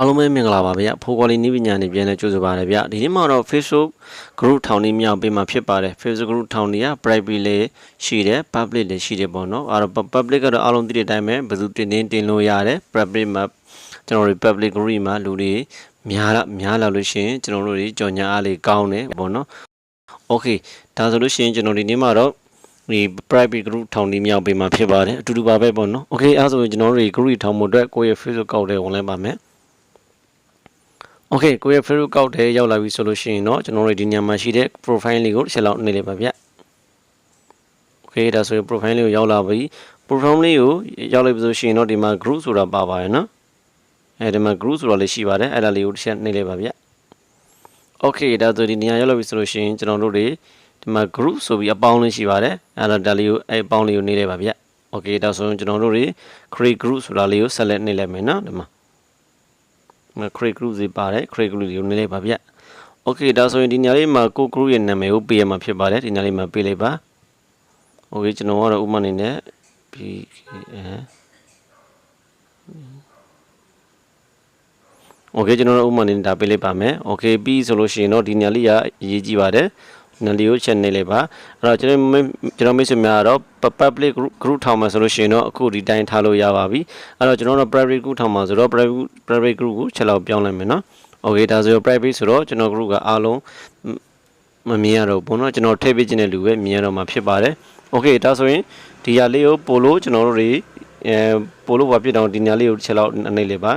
အားလုံးပဲမင်္ဂလာပါဗျဖိုးကွာလီနီးပညာနေပြန်လဲကြိုဆိုပါရဗျဒီနေ့မှာတော့ Facebook group ထောင်နေမြောက်ပေးမှာဖြစ်ပါတယ် Facebook group ထောင်နေက private လေးရှိတယ် public လေးရှိတယ်ပေါ့နော်အဲ့တော့ public ကတော့အားလုံးသိတဲ့အတိုင်းပဲဘယ်သူတင်တင်တင်လို့ရတယ် private မှာကျွန်တော်တို့ public group မှာလူတွေများလာများလာလို့ရှိရင်ကျွန်တော်တို့တွေကြော်ညာအားလေးကောင်းတယ်ပေါ့နော် okay ဒါဆိုလို့ရှိရင်ကျွန်တော်ဒီနေ့မှာတော့ဒီ private group ထောင်နေမြောက်ပေးမှာဖြစ်ပါတယ်အတူတူပါပဲပေါ့နော် okay အဲ့ဒါဆိုရင်ကျွန်တော်တို့တွေ group ထောင်ဖို့အတွက်ကိုယ့်ရဲ့ Facebook ကောက်တဲ့ဝင်လိုက်ပါမယ် Okay ကိုရဲ့ Facebook ကောက်တဲ့ရောက်လာပြီဆိုလို့ရှိရင်တော့ကျွန်တော်တို့ဒီညမှာရှိတဲ့ profile လေးကိုတစ်ချက်လောက်နှိပ်လိုက်ပါဗျ။ Okay ဒါဆိုရင် profile လေးကိုရောက်လာပြီ။ profile လေးကိုရောက်လိုက်ပြီဆိုရှင်တော့ဒီမှာ group ဆိုတာပါပါရနော်။အဲဒီမှာ group ဆိုတာလေးရှိပါတယ်။အဲ့ဒါလေးကိုတစ်ချက်နှိပ်လိုက်ပါဗျ။ Okay ဒါဆိုဒီညရောက်လာပြီဆိုလို့ရှိရင်ကျွန်တော်တို့တွေဒီမှာ group ဆိုပြီးအပေါင်းလေးရှိပါတယ်။အဲ့တော့ဒါလေးကိုအဲ့အပေါင်းလေးကိုနှိပ်လိုက်ပါဗျ။ Okay ဒါဆိုရင်ကျွန်တော်တို့တွေ create group ဆိုတာလေးကို select နှိပ်လိုက်မယ်နော်ဒီမှာ create group စီပါတယ် create group ကိုနေလိုက်ပါဗျ။ Okay ဒါဆိုရင်ဒီညလေးမှာကို group ရဲ့နာမည်ကိုပေးရမှာဖြစ်ပါတယ်ဒီညလေးမှာပေးလိုက်ပါ။ Okay ကျွန်တော်ကတော့ဥပမာအနေနဲ့ PKN Okay ကျွန်တော်တို့ဥပမာအနေနဲ့ဒါပေးလိုက်ပါမယ်။ Okay ပြီးဆိုလို့ရှိရင်တော့ဒီညလေးကအရေးကြီးပါတယ်။ နလီကိုချက်နေလိုက်ပါအဲ့တော့ကျွန်တော်ကျွန်တော်မိတ်ဆွေများကတော့ public group group ထောင်မှာဆိုလို့ရှိရင်တော့အခုဒီတိုင်းထားလို့ရပါပြီအဲ့တော့ကျွန်တော်တို့ private group ထောင်မှာဆိုတော့ private private group ကိုချက်လောက်ပြောင်းလိုက်မယ်နော် okay ဒါဆိုရင် private ဆိုတော့ကျွန်တော် group ကအားလုံးမမြင်ရတော့ဘူးเนาะကျွန်တော်ထည့်ပေးခြင်းတဲ့လူပဲမြင်ရတော့မှာဖြစ်ပါတယ် okay ဒါဆိုရင်ဒီဟာလေးကိုပို့လို့ကျွန်တော်တို့တွေအဲပို့လို့ဘာဖြစ်တော့ဒီညာလေးကိုချက်လောက်အနေလေပါ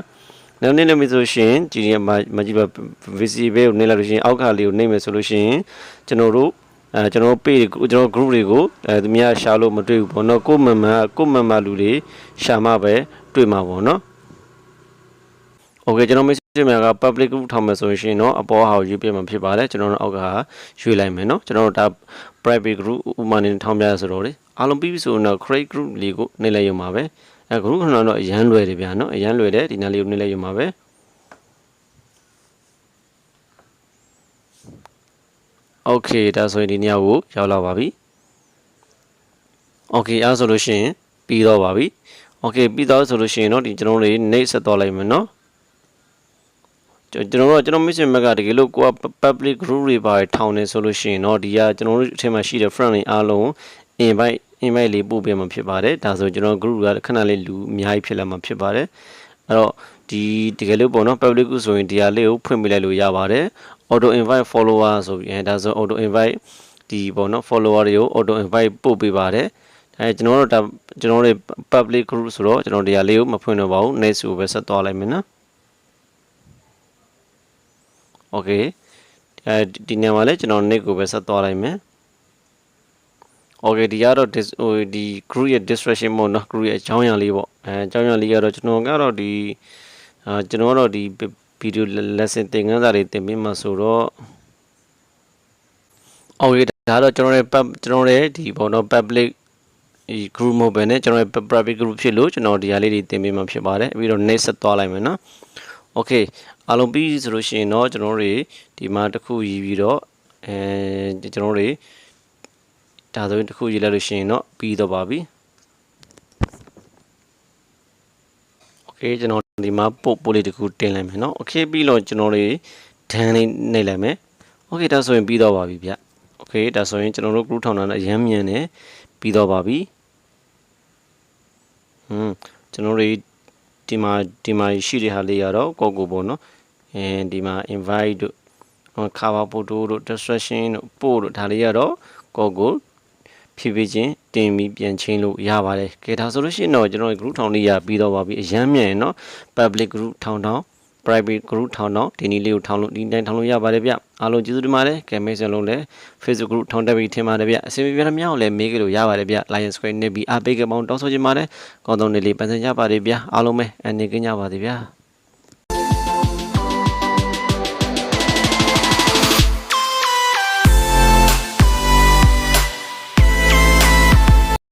နောက်နေလို့မဆိုရှင်ကြည်ရမကြည့်ပါ visible ကိုနေလိုက်လို့ရှင်အောက်ကလေးကိုနေမယ်ဆိုလို့ရှင်ကျွန်တော်တို့အဲကျွန်တော် page ကိုကျွန်တော် group တွေကိုအဲသူများရှာလို့မတွေ့ဘူးပေါ့နော်ကိုမမကိုမမလူတွေရှာမှပဲတွေ့မှာပေါ့နော် Okay ကျွန်တော် message မှာက public group ထောင်မယ်ဆိုရင်တော့အပေါ်ဟာကိုရွေးပြမှာဖြစ်ပါတယ်ကျွန်တော်တို့အောက်ကဟာရွေးလိုက်မယ်နော်ကျွန်တော်တို့ဒါ private group ဥပမာနေထောင်ပြရဆိုတော့လေအားလုံးပြီးပြီဆိုတော့ create group လေးကိုနေလိုက်ရုံပါပဲ အဲ group ခဏတော့အရန်လွယ်တယ်ဗျာနော်အရန်လွယ်တယ်ဒီနားလေးကိုနှိပ်လိုက်ရမှာပဲโอเคဒါဆိုရင်ဒီညကိုရောက်လာပါပြီโอเคအဲဆိုလို့ရှိရင်ပြီးတော့ပါပြီโอเคပြီးတော့ဆိုလို့ရှိရင်တော့ဒီကျွန်တော်တို့နေဆက်သွားလိုက်မယ်နော်ကျွန်တော်တို့ကျွန်တော် mission map ကတကယ်လို့ကိုက public group တွေပါထောင်နေဆိုလို့ရှိရင်တော့ဒီကကျွန်တော်တို့အထက်မှာရှိတဲ့ friend တွေအားလုံး invite invite လေးပို့ပေးမှာဖြစ်ပါတယ်ဒါဆိုကျွန်တော် group ကခဏလေးလူအများကြီးဖြစ်လာမှာဖြစ်ပါတယ်အဲ့တော့ဒီတကယ်လို့ပေါ့နော် public ကိုဆိုရင်ဒီဟာလေးကိုဖွင့်ပေးလိုက်လို့ရပါတယ် auto invite follower ဆိုပြီးအဲဒါဆို auto invite ဒီပေါ့နော် follower တွေကို auto invite ပို့ပေးပါတယ်အဲကျွန်တော်တို့ဒါကျွန်တော်တို့ public group ဆိုတော့ကျွန်တော်ဒီဟာလေးကိုမဖွင့်တော့ပါဘူး next ကိုပဲဆက်သွားလိုက်မယ်နော် okay အဲဒီနေရာမှာလည်းကျွန်တော် nick ကိုပဲဆက်သွားလိုက်မယ် okay ဒီကတော့ dis ဟိုဒီ group ရဲ့ distraction ပေါ့နော် group ရဲ့အကြောင်းအရာလေးပေါ့အဲအကြောင်းအရာလေးကတော့ကျွန်တော်ကတော့ဒီအာကျွန်တော်ကတော့ဒီ video lesson သင်ခန်းစာတွေသင်ပေးမှာဆိုတော့ okay ဒါတော့ကျွန်တော်ရဲ့ကျွန်တော်ရဲ့ဒီပေါ့နော် public ဒီ group မဟုတ်ဘဲနဲ့ကျွန်တော်ရဲ့ private group ဖြစ်လို့ကျွန်တော်ဒီဟာလေးတွေသင်ပေးမှာဖြစ်ပါတယ်ပြီးတော့ next ဆက်သွားလိုက်မယ်နော် okay အားလုံးပြီးဆိုလို့ရှိရင်တော့ကျွန်တော်တို့ဒီမှာတစ်ခုရည်ပြီးတော့အဲကျွန်တော်တို့ ဒါဆိုရင်တစ်ခုရည်လိုက်လို့ရှိရင်တော့ပြီးတော့ပါပြီ okay ကျွန်တော်ဒီမှာပို့ပို့လေးတစ်ခုတင်လိုက်မယ်เนาะ okay ပြီးတော့ကျွန်တော်တို့ဒန်းလေးနှိပ်လိုက်မယ် okay ဒါဆိုရင်ပြီးတော့ပါပြီဗျ okay ဒါဆိုရင်ကျွန်တော်တို့ group ထောင်တာနဲ့အရမ်းမြန်နေပြီးတော့ပါပြီဟွန်းကျွန်တော်တို့ဒီမှာဒီမှာရှိတဲ့ဟာလေးရတော့ကိုကိုပေါ့နော်အဲဒီမှာ invite တို့ cover photo တို့ distraction တို့ပို့တို့ဒါလေးရတော့ကိုကို ဖြည်းဖြည်းချင်းတင်ပြီးပြန်ချင်းလို့ရပါတယ်ကဲဒါဆိုလို့ရှိရင်တော့ကျွန်တော် group ထောင်လေးရပြီးတော့ပါပြီအရမ်းမြန်เนาะ public group ထောင်ထောင် private group ထောင်တော့ဒီနည်းလေးကိုထောင်လို့ဒီတိုင်းထောင်လို့ရပါတယ်ဗျအားလုံးကျေးဇူးတင်ပါတယ်ကဲမိတ်ဆွေလုံးလည်း Facebook group ထောင်တက်ပြီးထင်ပါတယ်ဗျအစီအပြေပြများကိုလည်းမေးကြလို့ရပါတယ်ဗျ Lion Square နေပြီးအားပေးကြပေါင်းတောင်းဆိုချင်ပါတယ်ကောင်းသောနေ့လေးပန်းစင်ကြပါတယ်ဗျအားလုံးပဲအနေကင်းကြပါစေဗျ